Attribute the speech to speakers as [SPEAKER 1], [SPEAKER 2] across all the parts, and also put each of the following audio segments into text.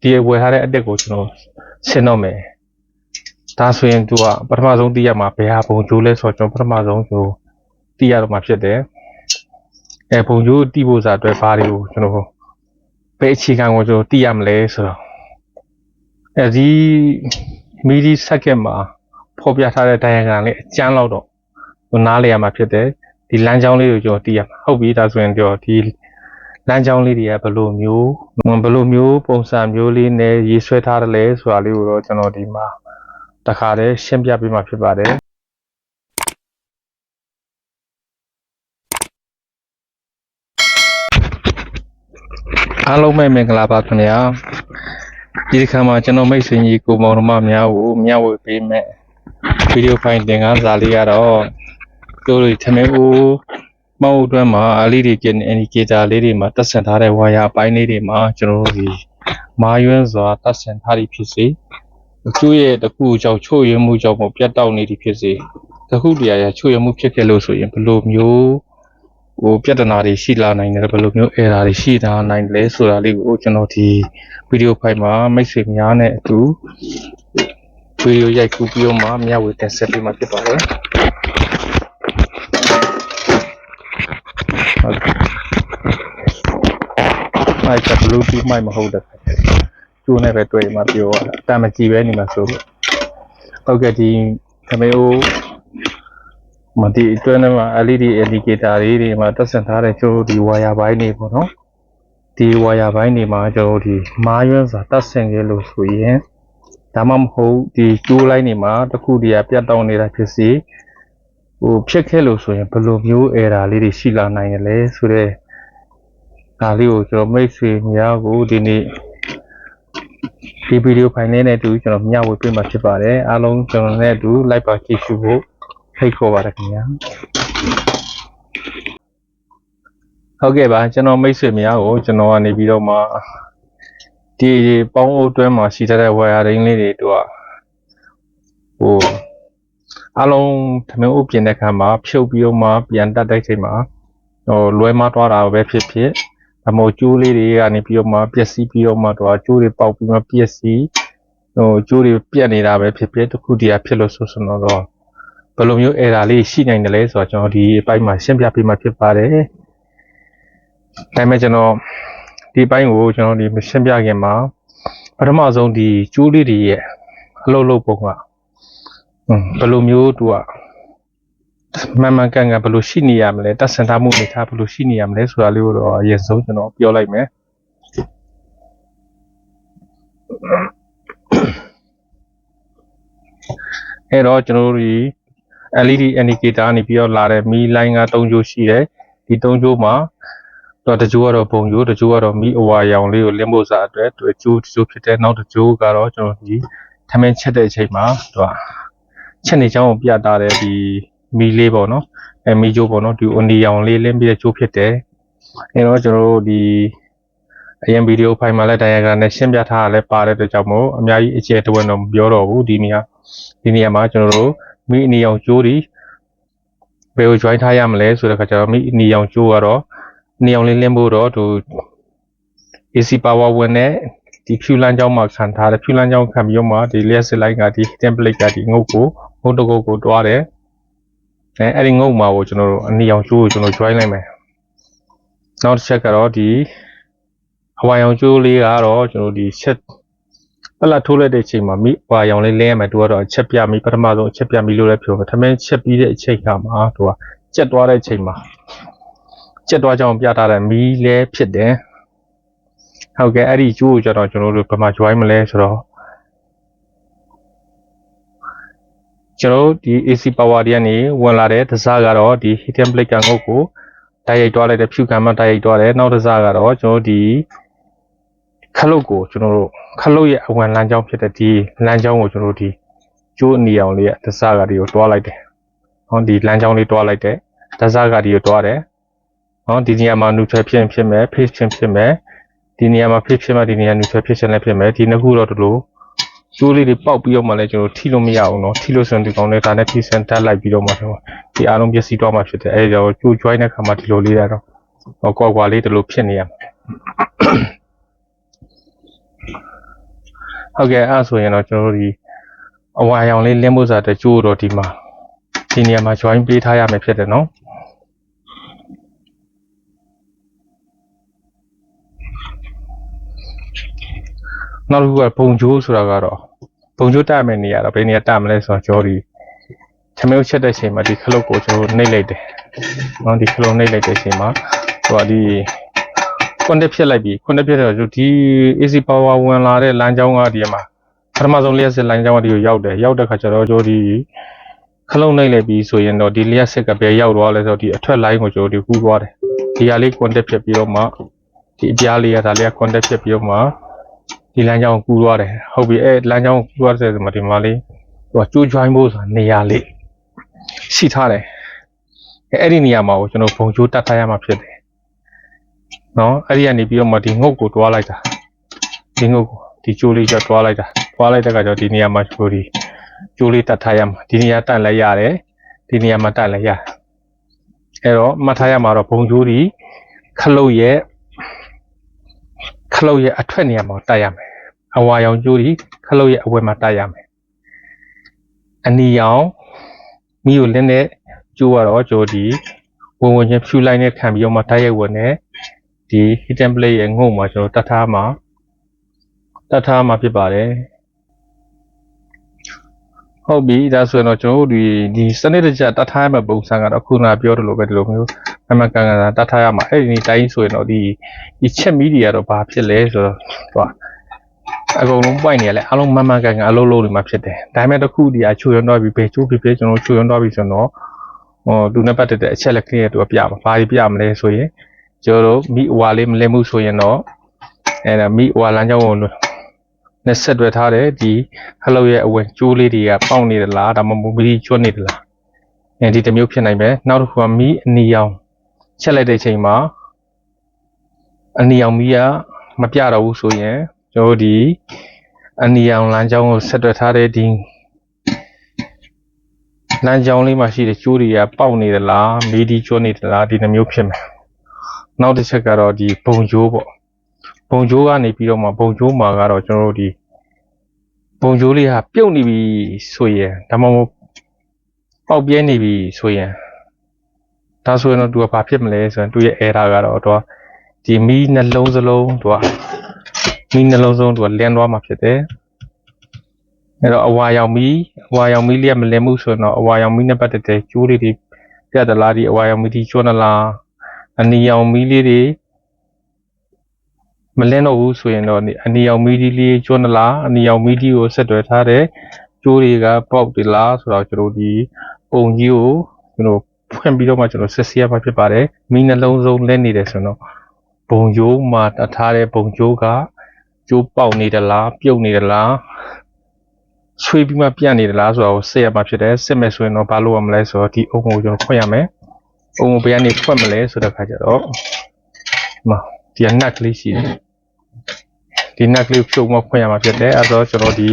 [SPEAKER 1] ဒီဝယ်ထားတဲ့အတက်ကိုကျွန်တော်ရှင်းတော့မယ်ဒါဆိုရင်သူကပထမဆုံးသိရမှာဘယ်ဟာဘုံကျိုးလဲဆိုတော့ကျွန်တော်ပထမဆုံးသူသိရတော့မှာဖြစ်တယ်အဲဘုံကျိုးတိဖို့စာအတွက်ဘာတွေကိုကျွန်တော်ဘယ်အခြေခံကိုကျွန်တော်သိရမလဲဆိုတော့အဲဒီမီဒီဆက်ကက်မှာဖော်ပြထားတဲ့ diagram လေးအကျမ်းလောက်တော့ဟိုနားလေရမှာဖြစ်တယ်ဒီလမ်းကြောင်းလေးကိုကျွန်တော်သိရမှာဟုတ်ပြီဒါဆိုရင်ကျွန်တော်ဒီ လမ်းကြောင်းလေးတွေကဘယ်လိုမျိုးဘယ်လိုမျိုးပုံစံမျိုးလေးနဲ့ရေးဆွဲထားတယ်လဲဆိုတာလေးကိုတော့ကျွန်တော်ဒီမှာတခါတည်းရှင်းပြပေးမှာဖြစ်ပါတယ်အားလုံးပဲမင်္ဂလာပါခင်ဗျာဒီတစ်ခါမှာကျွန်တော်မိတ်ဆွေကြီးကိုမောင်နှမများကိုမျှဝေပေးမယ်ဗီဒီယိုဖိုင်သင်ခန်းစာလေးကတော့တို့တွေထမင်းဦး မောက်အတွင်းမှာအလေးတွေကင်အင်ဒီကေတာလေးတွေမှာတက်ဆင်ထားတဲ့ဝါယာအပိုင်းလေးတွေမှာကျွန်တော်တို့ဒီမာယွန်းစွာတက်ဆင်ထားပြီးဖြစ်စေကျိုးရဲ့တစ်ခုကြောင့်ချို့ရမှုကြောင့်မပြတ်တောက်နေသည်ဖြစ်စေတစ်ခုတည်းရချို့ရမှုဖြစ်ခဲ့လို့ဆိုရင်ဘယ်လိုမျိုးဟိုပြဿနာတွေရှိလာနိုင်တယ်ဘယ်လိုမျိုး error တွေရှိလာနိုင်လဲဆိုတာလေးကိုကျွန်တော်ဒီဗီဒီယိုဖိုင်မှာမိတ်ဆွေများနဲ့အတူဗီဒီယိုရိုက်ကူးပြီးတော့မှမျှဝေတင်ဆက်ပေးမှာဖြစ်ပါတယ် ဟုတ်ကဲ့အဲ့ဒါ Bluetooth မိုက်မဟုတ်တဲ့ခါကျတော့ကျိုးနဲ့ပဲတွေ့မှပြောရတာအတမကြည့်ပဲနေမှာဆိုလို့ဟုတ်ကဲ့ဒီခမေအိုမဒီအတွင်းထဲမှာ LED indicator လေးတွေမှာတက်ဆင်ထားတဲ့ကျိုးဒီဝါယာဘိုင်းတွေပေါ့နော်ဒီဝါယာဘိုင်းတွေမှာကျိုးဒီမားရွန်းစွာတက်ဆင်ခဲ့လို့ဆိုရင်ဒါမှမဟုတ်ဒီကျိုးလိုင်းတွေမှာတစ်ခုတည်းပြတ်တောက်နေတာဖြစ်စီ ဟိုဖြစ်ခဲ့လို့ဆိုရင်ဘယ်လိုမျိုး error လေးတွေရှိလာနိုင်ရလဲဆိုတော့ဒါလေးကိုကျွန်တော်မိတ်ဆွေများကိုဒီနေ့ဒီဗီဒီယိုဖိုင်လေးနဲ့အတူကျွန်တော်မျှဝေပေးမှာဖြစ်ပါတယ်အားလုံးကျွန်တော်နဲ့အတူ like ပါကြည့်ရှုဖို့ဖိတ်ခေါ်ပါတယ်ခင်ဗျာဟုတ်ကဲ့ပါကျွန်တော်မိတ်ဆွေများကိုကျွန်တော်ကနေပြီးတော့မှဒီပေါင်းအုပ်တွဲမှာရှိထားတဲ့ဝါယာရင်းလေးတွေတို့ကဟို အလုံးသမင်းဥပြင်တဲ့ခါမှာဖြုတ်ပြီးတော့မှပြန်တက်တဲ့ချိန်မှာဟိုလွဲမသွားတာပဲဖြစ်ဖြစ်ဒါမို့ကျိုးလေးတွေကနေပြီးတော့မှပျက်စီးပြီးတော့မှတော့ကျိုးတွေပေါက်ပြီးမှပျက်စီးဟိုကျိုးတွေပြက်နေတာပဲဖြစ်ဖြစ်တစ်ခုတည်းဖြစ်လို့ဆိုဆိုတော့ဘယ်လိုမျိုး error လေးရှိနိုင်တယ်လဲဆိုတော့ကျွန်တော်ဒီအပိုင်းမှာရှင်းပြပေးမှာဖြစ်ပါတယ်။ဒါပေမဲ့ကျွန်တော်ဒီအပိုင်းကိုကျွန်တော်ဒီမရှင်းပြခင်မှာပထမဆုံးဒီကျိုးလေးတွေရဲ့အလုပ်လုပ်ပုံကဟွန်း ဘယ်လိုမျိုးသူကမှန်မှန်ကန်ကန်ဘယ်လိုရှိနေရမလဲတက်ဆင်ထားမှုအနေထားဘယ်လိုရှိနေရမလဲဆိုတာလေးကိုတော့အရင်ဆုံးကျွန်တော်ပြောလိုက်မယ်။အဲ့တော့ကျွန်တော်တို့ဒီ LED indicator ကနေပြီးတော့လာတဲ့မီလိုင်းက3ကြိုးရှိတယ်ဒီ3ကြိုးမှာတော့တကြိုးကတော့ပုံကြိုးတကြိုးကတော့မီအဝါရောင်လေးကိုလင်းဖို့စားအတွက်သူကြိုးတကြိုးဖြစ်တဲ့နောက်တကြိုးကတော့ကျွန်တော်ဒီထမင်းချက်တဲ့အချိန်မှာသူက ချက်နေချောင်းကိုပြတာတဲ့ဒီမီလေးပေါ့နော်အဲမီကြိုးပေါ့နော်ဒီအနီရောင်လေးလင်းပြီးတဲ့ကြိုးဖြစ်တယ်အဲတော့ကျွန်တော်တို့ဒီအရင်ဗီဒီယိုဖိုင်မှာလည်း diagram နဲ့ရှင်းပြထားတာလည်းပါတဲ့အတွက်ကြောင့်မို့အများကြီးအကျယ်တဝက်တော့မပြောတော့ဘူးဒီနေရာဒီနေရာမှာကျွန်တော်တို့မိအနီအောင်ကျိုးဒီဘယ်ကို join ထားရမလဲဆိုတဲ့ခါကျတော့မိအနီအောင်ကျိုးကတော့နေအောင်လေးလင်းဖို့တော့သူ AC power ဝင်တဲ့ဒီဖြူလန်းကြောင်းမှာခံထားတယ်ဖြူလန်းကြောင်းခံပြီးတော့မှဒီ layer slide ကဒီ template ကဒီငုတ်ကို ငုတ်တကုတ်ကိုတွားတယ်အဲအဲ့ဒီငုတ်မှာကိုကျွန်တော်တို့အနီအောင်ကျိုးကိုကျွန်တော် join လိုက်မယ်နောက်တစ်ချက်ကတော့ဒီအဝါရောင်ကျိုးလေးကတော့ကျွန်တော်ဒီချက်ပလက်ထိုးလိုက်တဲ့အချိန်မှာမိဟွာရောင်လေးလဲရမယ်သူကတော့အချက်ပြမိပထမဆုံးအချက်ပြမိလို့လည်းပြောမယ်ထမင်းချက်ပြီးတဲ့အချိန်ခါမှာသူကကြက်သွားတဲ့အချိန်မှာကြက်သွားကြောင်ပြထားတဲ့မီးလဲဖြစ်တယ်ဟုတ်ကဲ့အဲ့ဒီကျိုးကိုကျတော့ကျွန်တော်တို့ဘယ်မှာ join မလဲဆိုတော့ ကျွန်တော်တို့ဒီ AC power တွေကနေဝင်လာတဲ့တစားကတော့ဒီ heating plate ကငုတ်ကိုတိုက်ရိုက်တွားလိုက်တဲ့ဖြူခံမှတိုက်ရိုက်တွားတယ်နောက်တစားကတော့ကျွန်တော်တို့ဒီခလုတ်ကိုကျွန်တော်တို့ခလုတ်ရဲ့အဝင်လမ်းကြောင်းဖြစ်တဲ့ဒီလမ်းကြောင်းကိုကျွန်တော်တို့ဒီကျိုးအနီအောင်လေးရဲ့တစားကဒီကိုတွားလိုက်တယ်ဟောဒီလမ်းကြောင်းလေးတွားလိုက်တယ်တစားကဒီကိုတွားတယ်ဟောဒီနေရာမှာ neutral ဖြစ်ရင်ဖြစ်မယ် phase ဖြစ်ဖြစ်မယ်ဒီနေရာမှာ phase ဖြစ်မှဒီနေရာ neutral ဖြစ်ခြင်းလည်းဖြစ်မယ်ဒီနှစ်ခုတော့ဒီလို ကျိုးလေးတွေပေါက်ပြီးတော့မှလည်းကျွန်တော်ထိလို့မရအောင်เนาะထိလို့ဆိုရင်ဒီကောင်လေးဒါနဲ့ထိစင်တက်လိုက်ပြီးတော့မှတော့ဒီအားလုံးပျက်စီးသွားမှဖြစ်တယ်အဲဒါကြောင့်ကျိုး join တဲ့ခါမှာဒီလိုလေးရတော့ဟောကွာကွာလေးဒီလိုဖြစ်နေရမှာ ဟုတ်ကဲ့အဲ့ဒါဆိုရင်တော့ကျွန်တော်တို့ဒီအဝါရောင်လေးလင်းဖို့စားတဲ့ကျိုးတော့ဒီမှာဒီနေရာမှာ join ပေးထားရမယ်ဖြစ်တယ်နော် နောက်တစ်ခုကဘုံကျိုးဆိုတာကတော့ဘုံကျိုးတက်မယ်နေရာတော့ဘယ်နေရာတက်မလဲဆိုတော့ကျော်ဒီချမေုပ်ချက်တဲ့ချိန်မှာဒီခလုတ်ကိုကျွန်တော်နှိပ်လိုက်တယ်နော်ဒီခလုတ်နှိပ်လိုက်တဲ့ချိန်မှာဟိုကဒီ contact ဖြစ်လိုက်ပြီ contact ဖြစ်တော့ဒီ AC power ဝင်လာတဲ့လမ်းကြောင်းကဒီမှာပထမဆုံးလျှက်စစ်လမ်းကြောင်းကဒီကိုရောက်တယ်ရောက်တဲ့ခါကျတော့ကျွန်တော်ဒီခလုံးနှိပ်လိုက်ပြီဆိုရင်တော့ဒီလျှက်စစ်ကဘယ်ရောက်သွားလဲဆိုတော့ဒီအထွက် line ကိုကျွန်တော်ဒီကူးသွားတယ်ဒီဟာလေး contact ဖြစ်ပြီးတော့မှဒီအပြားလေးကဒါလေးက contact ဖြစ်ပြီးတော့မှ ဒီလမ်းကြောင်းကိုကူးသွားတယ်ဟုတ်ပြီအဲလမ်းကြောင်းကိုကူးသွားတဲ့ဆိုမှဒီမှာလေးဟိုကကျိုး join ဖို့ဆိုတာနေရာလေးရှိထားတယ်အဲအဲ့ဒီနေရာမှာကိုကျွန်တော်ဘုံကျိုးတတ်ထားရမှာဖြစ်တယ်နော်အဲ့ဒီကနေပြီးတော့မှဒီငုတ်ကိုတွားလိုက်တာဒီငုတ်ကိုဒီကျိုးလေးကျတွားလိုက်တာတွားလိုက်တဲ့အခါကျတော့ဒီနေရာမှာကျိုးလေးကျိုးလေးတတ်ထားရမှာဒီနေရာတတ်လည်းရတယ်ဒီနေရာမှာတတ်လည်းရတယ်အဲ့တော့မှတ်ထားရမှာတော့ဘုံကျိုးဒီခလုတ်ရဲ့ ခလုတ်ရဲ့အထွက်နေရာမှာတတ်ရမယ်အဝါရောင်ကျိုးဒီခလုတ်ရဲ့အဝယ်မှာတတ်ရမယ်အနီရောင်မိကိုလင်းတဲ့ကျိုးကတော့ကျိုးဒီဝင်ဝင်ချင်းဖြူလိုက်နဲ့ခံပြီးတော့မှတိုက်ရိုက်ဝင်နေဒီ hit template ရဲ့ငုံမှာကျွန်တော်တတ်ထားမှာတတ်ထားမှာဖြစ်ပါတယ် ဟုတ်ပြီဒါဆိုရင်တော့ကျွန်တော်တို့ဒီဒီစနစ်တကျတတ်ထားရမယ့်ပုံစံကတော့ခုနကပြောသလိုပဲဒီလိုမျိုးအမှန်ကန်ကန်တတ်ထားရမှာအဲ့ဒီတိုင်းဆိုရင်တော့ဒီဒီချက်မီဒီကတော့ဘာဖြစ်လဲဆိုတော့ဟိုအကုန်လုံးပွိုင်နေရလဲအလုံးမမှန်ကန်ကန်အလုံးလုံးတွေမှာဖြစ်တယ်ဒါပေမဲ့တစ်ခုဒီအချွေရွံ့တော့ပြီဘယ်ချိုးဖြစ်ဖြစ်ကျွန်တော်ချွေရွံ့တော့ပြီဆိုတော့ဟိုသူနဲ့ပတ်သက်တဲ့အချက်လက်ကလေးတွေသူကပြမှာဘာတွေပြမလဲဆိုရင်ကျွန်တော်တို့မိအဝါလေးမလဲမှုဆိုရင်တော့အဲ့ဒါမိအဝါလမ်းကြောင်းကို နဲ့ဆက်တွဲထားတဲ့ဒီဟလုတ်ရဲ့အဝင်ကျိုးလေးတွေကပေါက်နေသလားဒါမှမဟုတ်မီကျွတ်နေသလားအဲဒီတစ်မျိုးဖြစ်နိုင်ပဲနောက်တစ်ခုကမိအနီရောင်ချက်လိုက်တဲ့ချိန်မှာအနီရောင်မိကမပြတော့ဘူးဆိုရင်ကျွန်တော်တို့ဒီအနီရောင်လမ်းကြောင်းကိုဆက်တွဲထားတဲ့ဒီလမ်းကြောင်းလေးမှာရှိတဲ့ကျိုးတွေကပေါက်နေသလားမီဒီကျွတ်နေသလားဒီနှမျိုးဖြစ်မယ်နောက်တစ်ချက်ကတော့ဒီဘုံကျိုးပေါ့ ဘုံကျိုးကနေပြီးတော့မှဘုံကျိုးမှာကတော့ကျွန်တော်တို့ဒီဘုံကျိုးလေးဟာပြုတ်နေပြီဆိုရင်ဒါမှမဟုတ်ပေါက်ပြဲနေပြီဆိုရင်ဒါဆိုရင်တော့သူကဘာဖြစ်မလဲဆိုရင်သူရဲ့ error ကတော့သူကဒီမီးနှလုံးစလုံးသူကမီးနှလုံးစလုံးသူကလင်းသွားမှာဖြစ်တယ်အဲ့တော့အဝါရောင်မီးအဝါရောင်မီးလေးကမလင်းမှုဆိုတော့အဝါရောင်မီးနဲ့ပတ်သက်တဲ့ကျိုးလေးတွေပြတ်သလားဒီအဝါရောင်မီးဒီကျွန်းသလားအနီရောင်မီးလေးတွေ မလင်းတော့ဘူးဆိုရင်တော့အနီရောင်မီးဒီလေးကျွန်းလားအနီရောင်မီးဒီကိုဆက်တွဲထားတဲ့ကျိုးတွေကပေါက်တယ်လားဆိုတော့ကျွန်တော်ဒီပုံကြီးကိုကျွန်တော်ဖွင့်ပြီးတော့မှကျွန်တော်ဆက်စီရမှာဖြစ်ပါတယ်မီးနှလုံးစုံလဲနေတယ်ဆိုတော့ဘုံကျိုးမှာတတ်ထားတဲ့ဘုံကျိုးကကျိုးပေါက်နေသလားပြုတ်နေသလားဆွေးပြီးမှပြတ်နေသလားဆိုတော့ဆက်ရမှာဖြစ်တယ်စစ်မဲ့ဆိုရင်တော့ဘာလုပ်ရမလဲဆိုတော့ဒီအုံကိုကျွန်တော်ဖွင့်ရမယ်အုံဘယ်ကနေဖွက်မလဲဆိုတဲ့ခါကျတော့ဒီမှာ ဒီနက်ကလေးရှိတယ်ဒီနက်ကလေးကိုဖြုတ်မဖွင့်ရမှာဖြစ်တယ်အဲတော့ကျွန်တော်ဒီ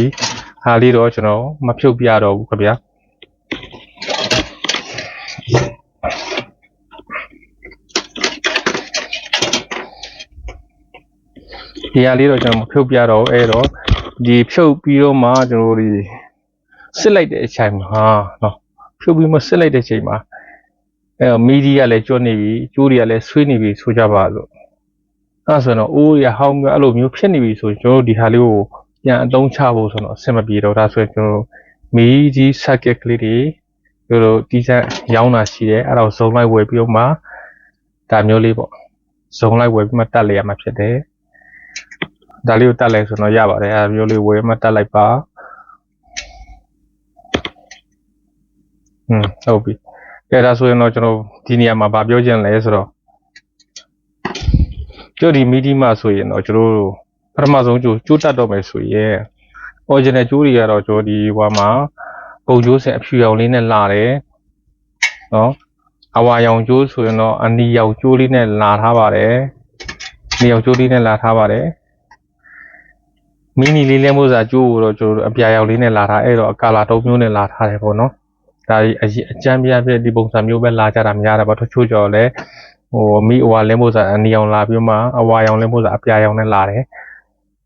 [SPEAKER 1] ဟာလေးတော့ကျွန်တော်မဖြုတ်ပြတော့ဘူးခင်ဗျာဒီဟာလေးတော့ကျွန်တော်မဖြုတ်ပြတော့ဘူးအဲတော့ဒီဖြုတ်ပြီးတော့မှကျွန်တော်တို့ဒီစစ်လိုက်တဲ့အချိန်မှာနော်ဖြုတ်ပြီးမှစစ်လိုက်တဲ့အချိန်မှာအဲတော့မီဒီယာလည်းကျွတ်နေပြီကျိုးတွေကလည်းဆွေးနေပြီဆိုကြပါလို့ အဲဆိုတော့အိုးရဟောင်းမျိုးအဲ့လိုမျိုးဖြစ်နေပြီဆိုရင်ကျွန်တော်တို့ဒီဟာလေးကိုပြန်အသုံးချဖို့ဆိုတော့အဆင်မပြေတော့ဒါဆိုရင်ကျွန်တော်တို့မီဒီ circuit ကလေးတွေတို့တို့တီးစက်ရောင်းတာရှိတယ်အဲ့ဒါကိုဇုံလိုက်ဝယ်ပြီးတော့မှဒါမျိုးလေးပေါ့ဇုံလိုက်ဝယ်ပြီးမှတက်လေရမှာဖြစ်တယ်ဒါလေးကိုတက်လဲဆိုတော့ရပါတယ်အဲ့ဒါမျိုးလေးဝယ်မှတက်လိုက်ပါอืมဟုတ်ပြီကဲဒါဆိုရင်တော့ကျွန်တော်ဒီနေရာမှာဗာပြောချင်လဲဆိုတော့ ကျို့ဒီမီဒီမှာဆိုရင်တော့ကျွန်တော်တို့ပထမဆုံးကျိုးကျိုးတက်တော့မယ်ဆိုရင် original ကျိုးတွေကတော့ကျွန်တော်ဒီဟိုမှာပုံကျိုးစင်အဖြူရောင်လေးနဲ့လာတယ်နော်အဝါရောင်ကျိုးဆိုရင်တော့အနီရောင်ကျိုးလေးနဲ့လာထားပါတယ်နီရောင်ကျိုးလေးနဲ့လာထားပါတယ်မီနီလေးလဲမို့စာကျိုးကိုတော့ကျွန်တော်တို့အပြာရောင်လေးနဲ့လာထားအဲ့တော့ကာလာတုံးမျိုးနဲ့လာထားတယ်ပေါ့နော်ဒါကြီးအရင်အကြမ်းပြပြဒီပုံစံမျိုးပဲလာကြတာများတာပေါ့တချို့ကြော်လဲ ဟိုမိအဝါလင်းဖို့စာအနီအောင်လာပြီးမှအဝါရောင်လင်းဖို့စာအပြာရောင်နဲ့လာတယ်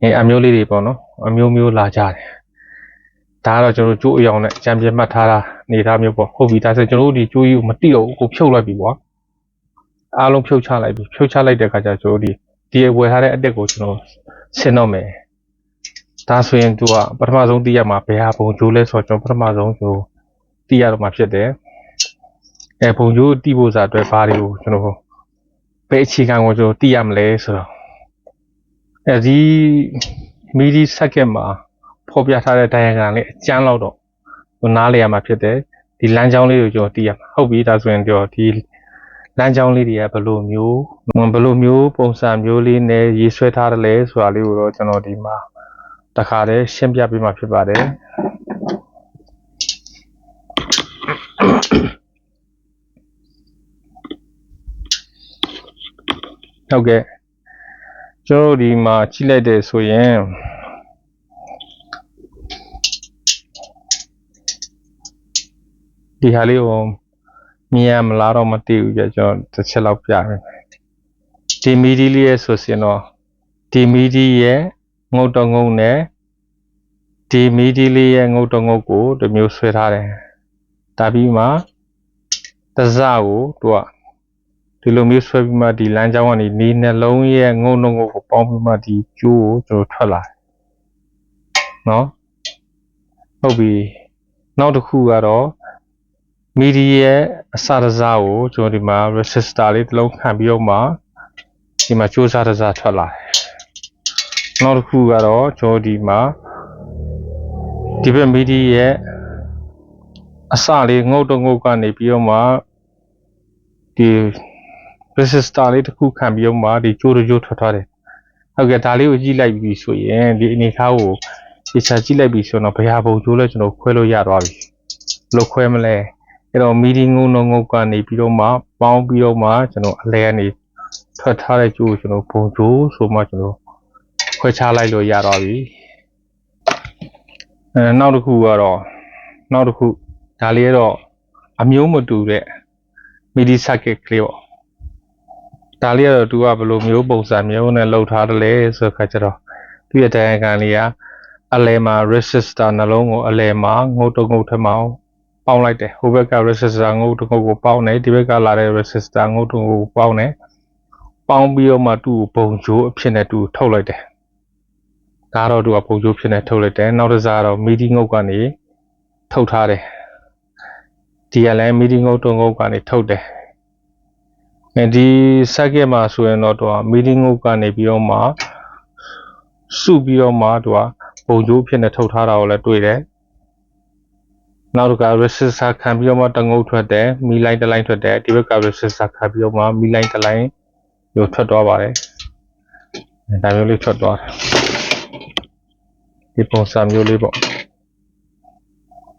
[SPEAKER 1] အဲအမျိုးလေးတွေပေါ့နော်အမျိုးမျိုးလာကြတယ်ဒါကတော့ကျွန်တော်တို့ကျိုးအယောင်နဲ့ကြံပြမှတ်ထားတာနေသားမျိုးပေါ့ဟုတ်ပြီဒါဆိုကျွန်တော်တို့ဒီကျိုးကြီးကိုမတိတော့ဘူးကိုဖြုတ်လိုက်ပြီပေါ့အားလုံးဖြုတ်ချလိုက်ပြီဖြုတ်ချလိုက်တဲ့အခါကျကျွန်တော်တို့ဒီဒီဝယ်ထားတဲ့အတက်ကိုကျွန်တော်ဆင်းတော့မယ်ဒါဆိုရင်သူကပထမဆုံးသိရမှာဘယ်ဟာဘုံကျိုးလဲဆိုတော့ကျွန်တော်ပထမဆုံးကျွန်တော်သိရတော့မှာဖြစ်တယ်အဲဘုံကျိုးတိဖို့စာအတွက်ဘာတွေကိုကျွန်တော် ဘယ်အခြေခံကိုကျွန်တော်သိရမလဲဆိုတော့အဲဒီမီဒီဆက်ကက်မှာဖော်ပြထားတဲ့ diagram လေးအကျန်းလောက်တော့ကျွန်တော်နားလည်ရမှာဖြစ်တယ်ဒီလမ်းကြောင်းလေးကိုကျွန်တော်သိရမှာဟုတ်ပြီဒါဆိုရင်ကျွန်တော်ဒီလမ်းကြောင်းလေးတွေကဘယ်လိုမျိုးဘယ်လိုမျိုးပုံစံမျိုးလေးနဲ့ရေးဆွဲထားတယ်လဲဆိုတာလေးကိုတော့ကျွန်တော်ဒီမှာတခါတည်းရှင်းပြပေးမှာဖြစ်ပါတယ် ဟုတ်ကဲ့ကျွန်တော်တို့ဒီမှာကြည့်လိုက်တယ်ဆိုရင်ဒီဟာလေးကိုမြင်ရမလားတော့မသိဘူးကြကျွန်တော်တစ်ချက်လောက်ပြမယ်ဒီမီဒီလေးရဲ့ဆိုစင်တော့ဒီမီဒီရဲ့ငုတ်တော်ငုတ်နဲ့ဒီမီဒီလေးရဲ့ငုတ်တော်ငုတ်ကို တစ်မျိုးဆွဲထားတယ်ဒါပြီးမှတစကိုသူက ဒီလိုမျိုးဆွဲပြီးမှဒီလမ်းကြောင်းကနေနေနှလုံးရဲ့ငုံနှုံကိုပေါင်းပြီးမှဒီကျိုးကိုကျွန်တော်ထွက်လာတယ်။နော်ဟုတ်ပြီနောက်တစ်ခုကတော့မီဒီရဲ့အစရစားကိုကျွန်တော်ဒီမှာ resistor လေးတစ်လုံးခံပြီးတော့မှဒီမှာကျိုးစားရစားထွက်လာတယ်။နောက်တစ်ခုကတော့ကျွန်တော်ဒီမှာဒီဘက်မီဒီရဲ့အစလေးငုတ်တော့ငုတ်ကနေပြီးတော့မှဒီ resistor လေးတစ်ခုခံပြီးတော့မှဒီကြိုးတကြိုးထွက်ထားတယ်ဟုတ်ကဲ့ဒါလေးကိုကြည့်လိုက်ပြီဆိုရင်ဒီအနေထားကိုဒီချာကြည့်လိုက်ပြီဆိုတော့ဘယ်ဟာပုံကြိုးလဲကျွန်တော်ခွဲလို့ရသွားပြီဘယ်လိုခွဲမလဲအဲ့တော့ meeting ငုံငုံငုံကနေပြီးတော့မှပေါင်းပြီးတော့မှကျွန်တော်အလဲကနေထွက်ထားတဲ့ကြိုးကိုကျွန်တော်ပုံကြိုးဆိုမှကျွန်တော်ခွဲခြားလိုက်လို့ရသွားပြီအဲနောက်တစ်ခုကတော့နောက်တစ်ခုဒါလေးကတော့အမျိုးမတူတဲ့ midi circuit ကလေးပေါ့ ဒါလေးကတော့သူကဘယ်လိုမျိုးပုံစံမျိုးနဲ့လှုပ်ထားတယ်လဲဆိုခါကျတော့သူရဲ့ diagram လေးကအလဲမှာ resistor နှလုံးကိုအလဲမှာငုတ်တုံငုတ်ထမအောင်ပေါင်းလိုက်တယ်ဟိုဘက်က resistor ငုတ်တုံငုတ်ကိုပေါင်းတယ်ဒီဘက်ကလာတဲ့ resistor ငုတ်တုံငုတ်ကိုပေါင်းတယ်ပေါင်းပြီးတော့မှသူ့ကိုပုံချိုးအဖြစ်နဲ့သူထုတ်လိုက်တယ်ဒါတော့သူကပုံချိုးဖြစ်နေထုတ်လိုက်တယ်နောက်တစ်စားတော့ midi ငုတ်ကနေထုတ်ထားတယ်ဒီကလည်း midi ငုတ်တုံငုတ်ကနေထုတ်တယ် အဲဒီ circuit မှာဆိုရင်တော့သူက meeting ငုတ်ကနေပြီးတော့မှစုပြီးတော့မှသူကပုံကျိုးဖြစ်နေထုတ်ထားတာကိုလည်းတွေ့တယ်နောက်တစ်ခါ resistor ခံပြီးတော့မှတငုတ်ထွက်တယ်မီလိုင်းတစ်လိုင်းထွက်တယ်ဒီဘက်က resistor ခံပြီးတော့မှမီလိုင်းတစ်လိုင်းမျိုးထွက်သွားပါတယ်ဒါမျိုးလေးထွက်သွားတယ်ဒီပုံစံမျိုးလေးပေါ့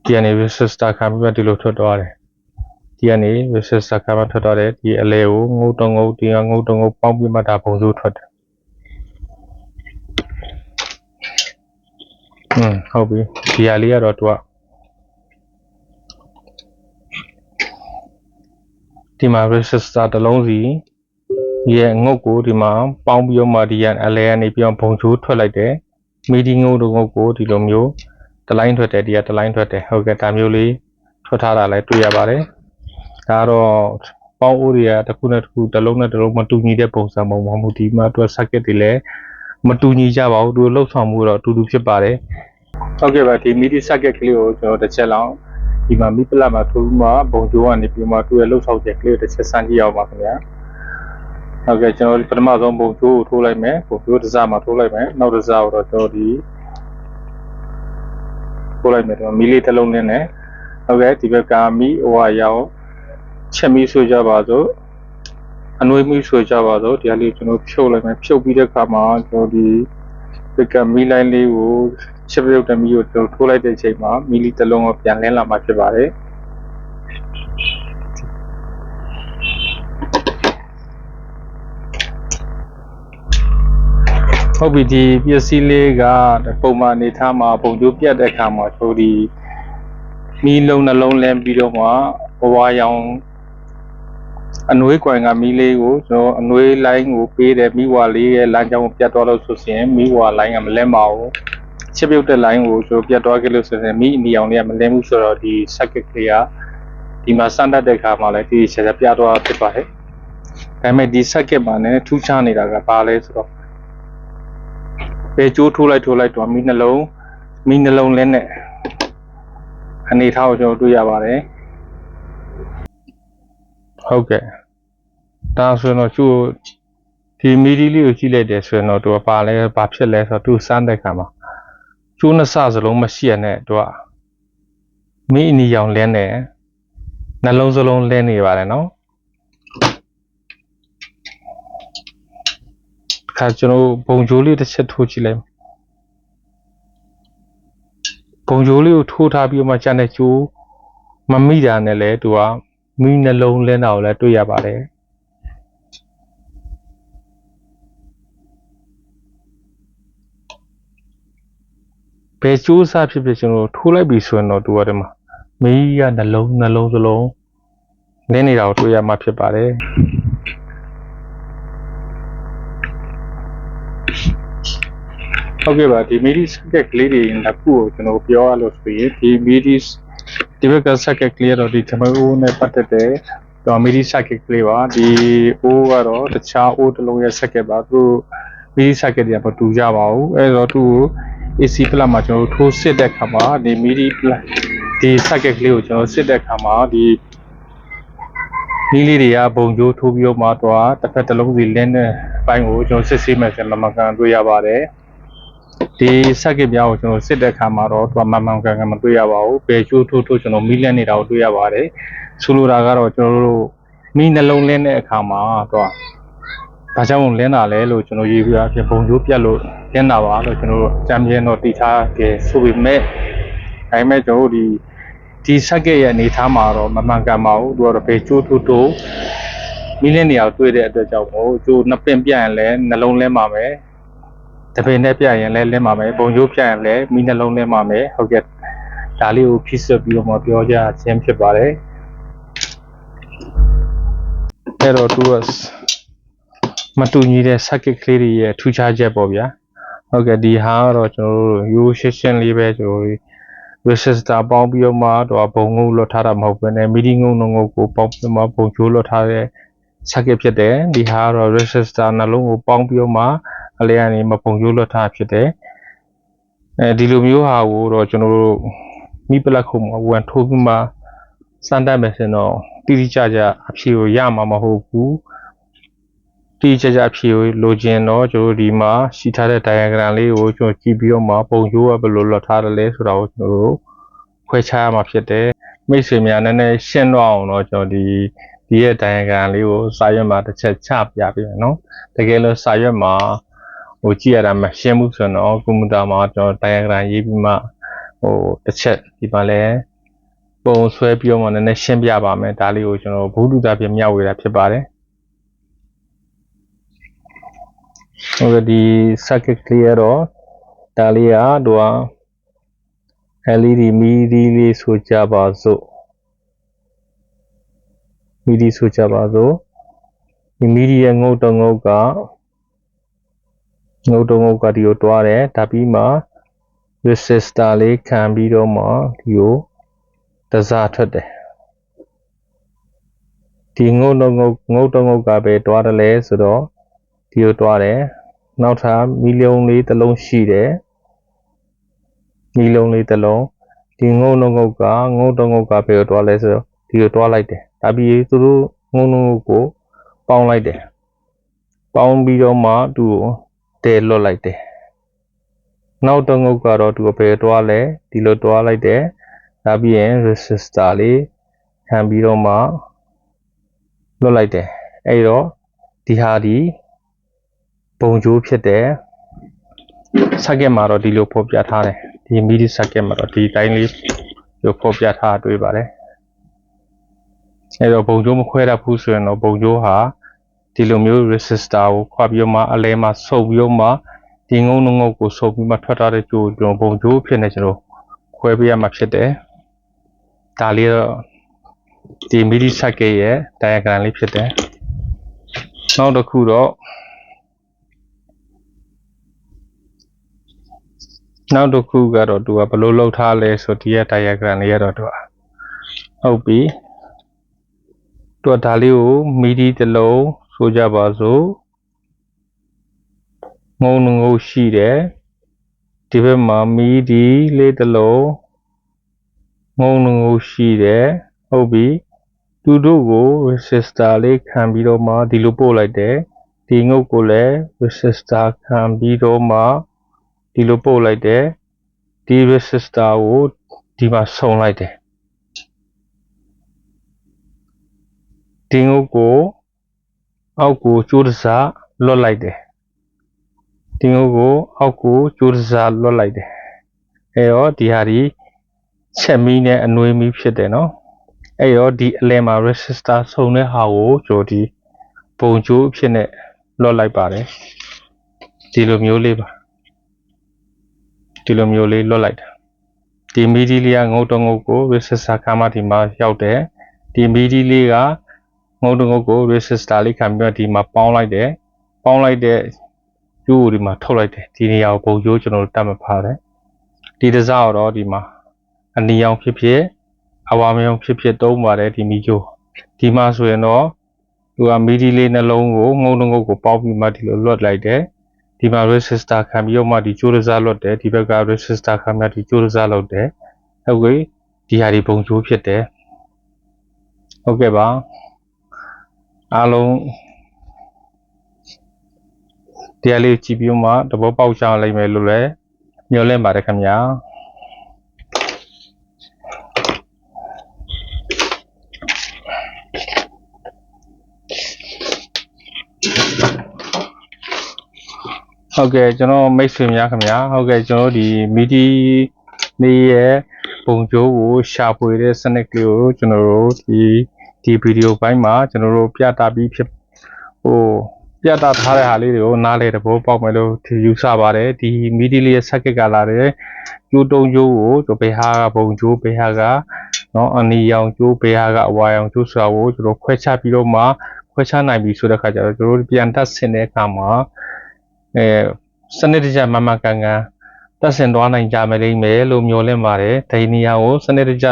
[SPEAKER 1] ဒီကနေ resistor ခံပြီးတော့ဒီလိုထွက်သွားတယ် ဒီကနေ resistor ကမှထွက်သွားတယ်ဒီအလဲကိုငုတ်တုံငုတ်ဒီကငုတ်တုံငုတ်ပေါင်းပြီးမှဒါပုံစိုးထွက်တယ်อืมဟုတ်ပြီဒီဟာလေးကတော့သူကဒီမှာ resistor တစ်လုံးစီဒီရဲ့ငုတ်ကိုဒီမှာပေါင်းပြီးတော့မှဒီကအလဲကနေပြီးတော့ဘုံချိုးထွက်လိုက်တယ်မီဒီငုတ်တုံငုတ်ကိုဒီလိုမျိုးတလိုင်းထွက်တယ်ဒီကတလိုင်းထွက်တယ်ဟုတ်ကဲ့ဒါမျိုးလေးထွက်ထားတာလည်းတွေ့ရပါတယ် ဒါကတော့ပေါင်းအိုးတွေကတစ်ခုနဲ့တစ်ခုတစ်လုံးနဲ့တစ်လုံးမတူညီတဲ့ပုံစံပုံမှာမူဒီမှာအတွက် circuit တွေလည်းမတူညီကြပါဘူးသူလှုပ်ဆောင်မှုတော့အတူတူဖြစ်ပါတယ်ဟုတ်ကဲ့ပါဒီ MIDI circuit ကလေးကိုကျွန်တော်တစ်ချက်လောက်ဒီမှာမိပလက်မှာထိုးမှပုံကြိုးကနေပြီးမှသူ့ရဲ့လှုပ်ဆောင်ချက်ကလေးကိုတစ်ချက်စမ်းကြည့်အောင်ပါခင်ဗျာဟုတ်ကဲ့ကျွန်တော်ပထမဆုံးပုံကြိုးကိုထိုးလိုက်မယ်ပုံကြိုးတစ်စားမှာထိုးလိုက်မယ်နောက်တစ်စားကိုတော့ကျွန်တော်ဒီထိုးလိုက်မယ်တော့မီလီတစ်လုံးနဲ့ဟုတ်ကဲ့ဒီဘက်ကမီဟိုဟာရော ချက်မီဆိုကြပါစို့အနွေးမီဆိုကြပါစို့ဒီဟာလေးကျွန်တော်ဖြုတ်လိုက်မယ်ဖြုတ်ပြီးတဲ့အခါမှာကျွန်တော်ဒီဒီကမီလိုင်းလေးကိုချက်ပြုတ်တဲ့မီကိုကျွန်တော်ထိုးလိုက်တဲ့အချိန်မှာမီလီတစ်လုံးကိုပြန်လင်းလာမှာဖြစ်ပါတယ်ဟုတ်ပြီဒီပစ္စည်းလေးကပုံမှန်အနေထားမှာပုံကျိုးပြတ်တဲ့အခါမှာဆိုဒီမီးလုံးနှလုံးလဲပြီးတော့မှဘဝရောင် အနွေးကွင်ကမီးလေးကိုကျွန်တော်အနွေးလိုင်းကိုပေးတယ်မိဝါလေးရဲ့လမ်းကြောင်းကိုပြတ်သွားလို့ဆိုရင်မိဝါလိုင်းကမလဲမအောင်ချစ်ပြုတ်တဲ့ line ကိုကျွန်တော်ပြတ်သွားခဲ့လို့ဆိုရင်မိအနီအောင်လေးကမလင်းဘူးဆိုတော့ဒီ circuit ကလေးကဒီမှာစမ်းတတ်တဲ့ခါမှာလည်းဒီဆက်ဆက်ပြတ်သွားဖြစ်ပါတယ်ဒါပေမဲ့ဒီ circuit မှာလည်းထူးခြားနေတာကဘာလဲဆိုတော့ပဲကြိုးထိုးလိုက်ထိုးလိုက်တော့မိနှလုံးမိနှလုံးလဲနဲ့အနေထားကိုကျွန်တော်တွေ့ရပါတယ်ဟုတ်ကဲ့ ဒါဆိုရင်တော့ကျိုးဒီမီဒီလေးကိုကြည့်လိုက်တယ်ဆိုရင်တော့သူကပါလဲဘာဖြစ်လဲဆိုတော့သူစမ်းတဲ့ခါမှာကျိုးနှစ်ဆစလုံးမရှိရနဲ့သူကမိအနီရောင်လဲနဲ့နှလုံးစလုံးလဲနေပါတယ်နော်ခါကျွန်တော်ဘုံကြိုးလေးတစ်ချက်ထိုးကြည့်လိုက်ဘုံကြိုးလေးကိုထိုးထားပြီးတော့မှကျန်တဲ့ကြိုးမမိတာနဲ့လဲသူကမိနှလုံးလဲတာကိုလည်းတွေ့ရပါတယ် ဘယ်ကျိုးစားဖြစ်ဖြစ်ကျွန်တော်ထိုးလိုက်ပြီဆိုရင်တော့သူကဒီမှာမီးကနှလုံးနှလုံးစလုံးနင်းနေတာကိုတွေ့ရမှာဖြစ်ပါတယ်ဟုတ်ကဲ့ပါဒီမီဒီစကက်ကလေးတွေနှစ်ခုကိုကျွန်တော်ပြောရလို့ဆိုရင်ဒီမီဒီဒီဘက်ကစက်ကက်ကလေးတော့ဒီကျွန်တော်ဦးနဲ့ပတ်သက်တဲ့တော့မီဒီစက်ကက်ကလေးပါဒီအိုးကတော့တခြားအိုးတစ်လုံးရဲ့စက်ကက်ပါသူမီဒီစက်ကက်တွေကမတူကြပါဘူးအဲတော့သူ့ကို AC plug မှာကျွန်တော်တို့ထိုးစစ်တဲ့ခါမှာဒီ MIDI plug ဒီ circuit ကလေးကိုကျွန်တော်စစ်တဲ့ခါမှာဒီနီးလေးတွေကဘုံကြိုးထိုးပြီးတော့မှတော့တစ်ဖက်တစ်လုံးစီလင်းတဲ့အပိုင်းကိုကျွန်တော်စစ်ဆေးမယ်ဆိုရင်မမှန်ကန်တွေ့ရပါတယ်ဒီ circuit ပြားကိုကျွန်တော်စစ်တဲ့ခါမှာတော့သူကမမှန်ကန်ကန်မတွေ့ရပါဘူးဘယ်ကြိုးထိုးထိုးကျွန်တော်မီးလင်းနေတာကိုတွေ့ရပါတယ်ဆိုလိုတာကတော့ကျွန်တော်တို့မီးနှလုံးလင်းတဲ့အခါမှာတော့ ဘာကြောင့်လင်းတာလဲလို့ကျွန်တော်ရေးပြအဖြစ်ဘုံကြိုးပြတ်လို့လင်းတာပါလို့ကျွန်တော်တို့အကြံပြင်းတော့တည်ထားခဲ့ဆိုပေမဲ့ဒါပေမဲ့ကျွန်တော်တို့ဒီဒီ circuit ရဲ့အနေထားမှာတော့မမှန်ကန်ပါဘူးသူကတော့ဘယ်ကျိုးထိုးထိုးမီးလင်းနေအောင်တွေ့တဲ့အတွက်ကြောင့်မို့ကျိုးနှစ်ပင်ပြတ်ရင်လည်းနှလုံးလင်းပါမယ်တပင်နဲ့ပြတ်ရင်လည်းလင်းပါမယ်ဘုံကျိုးပြတ်ရင်လည်းမီးနှလုံးလင်းပါမယ်ဟုတ်ကဲ့ဒါလေးကိုဖြစ်ဆက်ပြီးတော့မှပြောကြခြင်းဖြစ်ပါတယ်အဲ့တော့သူက မတူညီတဲ့ circuit ကလေးတွေရဲ့ထူးခြားချက်ပေါ့ဗျာဟုတ်ကဲ့ဒီဟာကတော့ကျွန်တော်တို့ရိုးရှင်းရှင်းလေးပဲကျွန်တော်တို့ resistor ပေါင်းပြီးတော့မှတော့ဘုံငုံလွတ်ထားတာမဟုတ်ဘဲနဲ့ midi ငုံငုံကိုပေါင်းပြီးမှဘုံချိုးလွတ်ထားတဲ့ circuit ဖြစ်တယ်ဒီဟာကတော့ resistor နှလုံးကိုပေါင်းပြီးတော့မှအလဲကနေမဘုံချိုးလွတ်ထားဖြစ်တယ်အဲဒီလိုမျိုးဟာကိုတော့ကျွန်တော်တို့မိပလက်ခုံဝန်ထိုးပြီးမှစမ်းတတ်မယ်ဆိုတော့တိတိကျကျအဖြေကိုရမှာမဟုတ်ဘူး တိတိကျကျအဖြေကိုလိုချင်တော့ကျွန်တော်ဒီမှာရှိထားတဲ့ diagram လေးကိုကျွန်တော်ကြည့်ပြီးတော့မှပုံချိုးကဘယ်လိုလွတ်ထားတယ်လဲဆိုတာကိုကျွန်တော်တို့ခွဲခြားရမှာဖြစ်တယ်မိတ်ဆွေများနည်းနည်းရှင်းတော့အောင်တော့ကျွန်တော်ဒီဒီရဲ့ diagram လေးကိုစာရွက်မှာတစ်ချက်ချပြပေးမယ်နော်တကယ်လို့စာရွက်မှာဟိုကြည့်ရတာမရှင်းဘူးဆိုတော့ကွန်ပျူတာမှာကျွန်တော် diagram ရေးပြီးမှဟိုတစ်ချက်ဒီမှာလဲပုံဆွဲပြီးတော့မှနည်းနည်းရှင်းပြပါမယ်ဒါလေးကိုကျွန်တော်ဘူးတူတာပြမျှဝေတာဖြစ်ပါတယ် ဟိုဒီ circuit clear တော့ဒါလေးကတို့က LED မီဒီလေးဆိုကြပါစို့မီဒီဆိုကြပါစို့ဒီမီဒီရဲ့ငုတ်တော့ငုတ်ကငုတ်တော့ငုတ်ကဒီကိုတွားတယ်ဒါပြီးမှ resistor လေးခံပြီးတော့မှဒီကိုတစားထွက်တယ်ဒီငုတ်တော့ငုတ်ငုတ်တော့ငုတ်ကပဲတွားတယ်လဲဆိုတော့ ဒီကိုတွားတယ်နောက်ထပ်မီလီယုံလေးတစ်လုံးရှိတယ်မီလုံးလေးတစ်လုံးဒီငုံလုံးငုတ်ကငုံတော့ငုတ်ကဘယ်ကိုတွားလဲဆိုတော့ဒီကိုတွားလိုက်တယ်ဒါပြီးသူတို့ငုံလုံးငုတ်ကိုပေါင်းလိုက်တယ်ပေါင်းပြီးတော့မှသူ့ကိုတဲလွတ်လိုက်တယ်နောက်တော့ငုတ်ကတော့သူကဘယ်တွားလဲဒီလိုတွားလိုက်တယ်ဒါပြီးရင် resistor လေးခံပြီးတော့မှလွတ်လိုက်တယ်အဲ့တော့ဒီဟာဒီ ပုံကြိုးဖြစ်တယ် circuit မှာတော့ဒီလိုဖော်ပြထားတယ်ဒီ MIDI circuit မှာတော့ဒီတိုင်းလေးလိုဖော်ပြထားတွေ့ပါတယ်အဲတော့ပုံကြိုးမခွဲတတ်ဘူးဆိုရင်တော့ပုံကြိုးဟာဒီလိုမျိုး resistor ကိုခွာပြီးတော့မှအလဲမှာဆုပ်ပြီးတော့မှဒီငုံငုံကိုဆုပ်ပြီးမှထွက်ထားတဲ့ကြိုးကျွန်တော်ပုံကြိုးဖြစ်နေကျွန်တော်ခွဲပေးရမှာဖြစ်တယ်ဒါလေးတော့ဒီ MIDI circuit ရဲ့ diagram လေးဖြစ်တယ်နောက်တစ်ခုတော့ နောက်တစ်ခုကတော့သူကဘယ်လိုလှုပ်ထားလဲဆိုဒီရဲ့ diagram လေးရတော့သူကဟုတ်ပြီသူကဒါလေးကိုမီဒီတစ်လုံးဆိုကြပါစို့ငုံငုံရှိတယ်ဒီဘက်မှာမီဒီလေးတစ်လုံးငုံငုံရှိတယ်ဟုတ်ပြီသူတို့ကို resistor လေးခံပြီးတော့မှဒီလိုပို့လိုက်တယ်ဒီငုတ်ကိုလည်း resistor ခံပြီးတော့မှ ဒီလိုပို့လိုက်တယ်ဒီ resistor ကိုဒီမှာဆုံလိုက်တယ်ဒီငုတ်ကိုအောက်ကိုကျိုးတစားလွတ်လိုက်တယ်ဒီငုတ်ကိုအောက်ကိုကျိုးတစားလွတ်လိုက်တယ်အဲတော့ဒီဟာဒီချက်မီးနဲ့အနွေးမီးဖြစ်တယ်နော်အဲရောဒီအလဲမှာ resistor ဆုံတဲ့ဟာကိုကျွန်တော်ဒီပုံကျိုးအဖြစ်နဲ့လွတ်လိုက်ပါတယ်ဒီလိုမျိုးလေးပါ ဒီလိုမျိုးလေးလွတ်လိုက်တာဒီမီဒီလေးကငုတ်တငုတ်ကို resistor ခံမှဒီမှာရောက်တယ်ဒီမီဒီလေးကငုတ်တငုတ်ကို resistor လေးခံပြီးတော့ဒီမှာပေါင်းလိုက်တယ်ပေါင်းလိုက်တဲ့ကျိုးကိုဒီမှာထုတ်လိုက်တယ်ဒီနေရာကိုပုံကျိုးကျွန်တော်တို့တတ်မှတ်ပါတယ်ဒီတစားတော့ဒီမှာအနီရောင်ဖြစ်ဖြစ်အဝါမြောင်ဖြစ်ဖြစ်သုံးပါတယ်ဒီမီကျိုးဒီမှာဆိုရင်တော့သူကမီဒီလေးနှလုံးကိုငုံတငုတ်ကိုပေါင်းပြီးမှဒီလိုလွတ်လိုက်တယ် ဒီမှာ resistor ခံပြီးတော့မှဒီကျိုးရစားလွတ်တယ်ဒီဘက်က resistor ခံပြီးဒီကျိုးရစားလွတ်တယ်ဟုတ်ကဲ့ဒီဟာဒီပုံကျိုးဖြစ်တယ်ဟုတ်ကဲ့ပါအားလုံးတရားလေးကြည့်ပြီးမှသဘောပေါက်ကြလိမ့်မယ်လို့လည်းညွှန်လင့်ပါတယ်ခင်ဗျာ ဟုတ်ကဲ့ကျွန်တော်မိတ်ဆွေများခင်ဗျာဟုတ်ကဲ့ကျွန်တော်ဒီမီဒီနေရဲ့ပုံကျိုးကိုရှာဖွေတဲ့စနစ်ကလေးကိုကျွန်တော်တို့ဒီဒီဗီဒီယိုပိုင်းမှာကျွန်တော်တို့ပြသပြီးဖြစ်ဟိုပြသထားတဲ့ဟာလေးတွေကိုနားလေတဘောပေါက်မယ်လို့ထင်ယူဆပါတယ်ဒီမီဒီလေးရဲ့ဆက်ကစ်ကလာတဲ့ကျိုးတုံးကျိုးကိုကျွန်တော်ဘေဟာကပုံကျိုးဘေဟာကနော်အနီရောင်ကျိုးဘေဟာကအဝါရောင်ကျိုးဆိုတာကိုကျွန်တော်ခွဲခြားပြီးတော့မှခွဲခြားနိုင်ပြီဆိုတဲ့ခါကျတော့ကျွန်တော်တို့ပြန်တက်ဆင်တဲ့အခါမှာ အဲစနစ်တကျမမကန်ကန်တက်ဆင်သွားနိုင်ကြမယ်လိမ့်မယ်လို့မျှော်လင့်ပါတယ်ဒီနေရာကိုစနစ်တကျ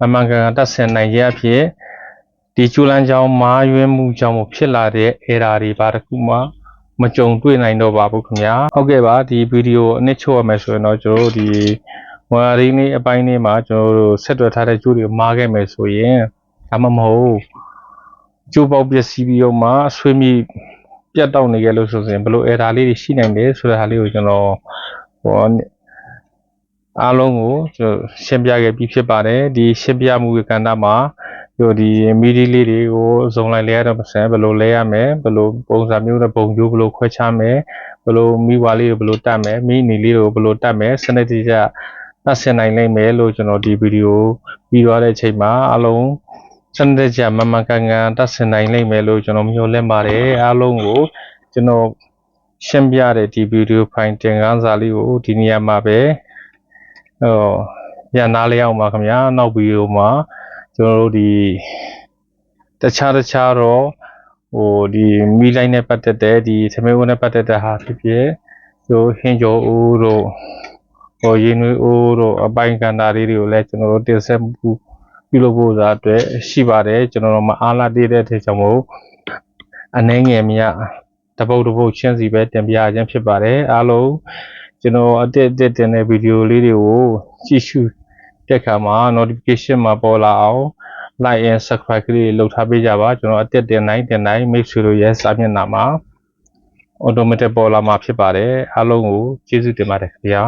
[SPEAKER 1] မမကန်ကန်တက်ဆင်နိုင်ရဲ့အဖြစ်ဒီကျူလန်ကြောင်မာရွေးမှုကြောင့်ဖြစ်လာတဲ့ error တွေပါတခုမှမကြုံတွေ့နိုင်တော့ပါဘူးခင်ဗျာဟုတ်ကဲ့ပါဒီဗီဒီယိုအနစ်ချုပ်ရမယ်ဆိုရင်တော့ကျွန်တော်တို့ဒီဝါရီနေ့အပိုင်းလေးမှာကျွန်တော်တို့ဆက်တွယ်ထားတဲ့ကျိုးတွေမားခဲ့မယ်ဆိုရင်ဒါမှမဟုတ်ကျိုးပေါက်ပျက်စီးပြီးတော့မှဆွေးမိ ပြတ်တောက်နေကြလို့ဆိုရင်ဘယ်လို error လေးတွေရှိနိုင်လဲဆိုတဲ့ဟာလေးကိုကျွန်တော်ဟိုအားလုံးကိုကျွန်တော်ရှင်းပြခဲ့ပြီးဖြစ်ပါတယ်ဒီရှင်းပြမှုကဏ္ဍမှာဒီဒီမီဒီလေးတွေကိုဇုံလိုက်လဲရတော့ပတ်စံဘယ်လိုလဲရမယ်ဘယ်လိုပုံစံမျိုးနဲ့ပုံကျိုးဘယ်လိုခွဲခြားမယ်ဘယ်လိုမိဝါလေးကိုဘယ်လိုတတ်မယ်မိနီလေးကိုဘယ်လိုတတ်မယ်စနစ်တကျတတ်ဆင်နိုင်လိမ့်မယ်လို့ကျွန်တော်ဒီဗီဒီယိုပြီးသွားတဲ့အချိန်မှာအားလုံး စနစ်တကျမမကန်ကန်တတ်ဆင်နိုင်လိမ့်မယ်လို့ကျွန်တော်မျှော်လင့်ပါတယ်အားလုံးကိုကျွန်တော်ရှင်းပြတဲ့ဒီဗီဒီယိုဖိုင်တင်ကားစာလေးကိုဒီနေရာမှာပဲဟိုရန်သားလေးအောင်ပါခင်ဗျာနောက်ဗီဒီယိုမှာကျွန်တော်တို့ဒီတခြားတခြားတော့ဟိုဒီမီလိုက်နဲ့ပတ်သက်တဲ့ဒီသမီးဝန်းနဲ့ပတ်သက်တဲ့ဟာဖြစ်ဖြစ်ဟိုဟင်းကျော်ဦးတို့ဟိုရင်းနှွေးဦးတို့အပိုင်ကန္တာလေးတွေကိုလည်းကျွန်တော်တို့တင်ဆက်မှု ပြုလုပ်ဖို့သာအတွက်ရှိပါတယ်ကျွန်တော်တို့မအားလာသေးတဲ့အတွက်ကြောင့်မို့အနေငယ်မြတပုတ်တပုတ်ချင်းစီပဲတင်ပြခြင်းဖြစ်ပါတယ်အားလုံးကျွန်တော်အတက်အတက်တင်တဲ့ဗီဒီယိုလေးတွေကိုကြည့်ရှုတဲ့အခါမှာ notification မှာပေါ်လာအောင် like and subscribe ကလေးလုပ်ထားပေးကြပါကျွန်တော်အတက်တင်နိုင်တင်နိုင်မိတ်ဆွေတို့ရဲ့စာမျက်နှာမှာ automatic ပေါ်လာမှာဖြစ်ပါတယ်အားလုံးကိုကျေးဇူးတင်ပါတယ်ခင်ဗျာ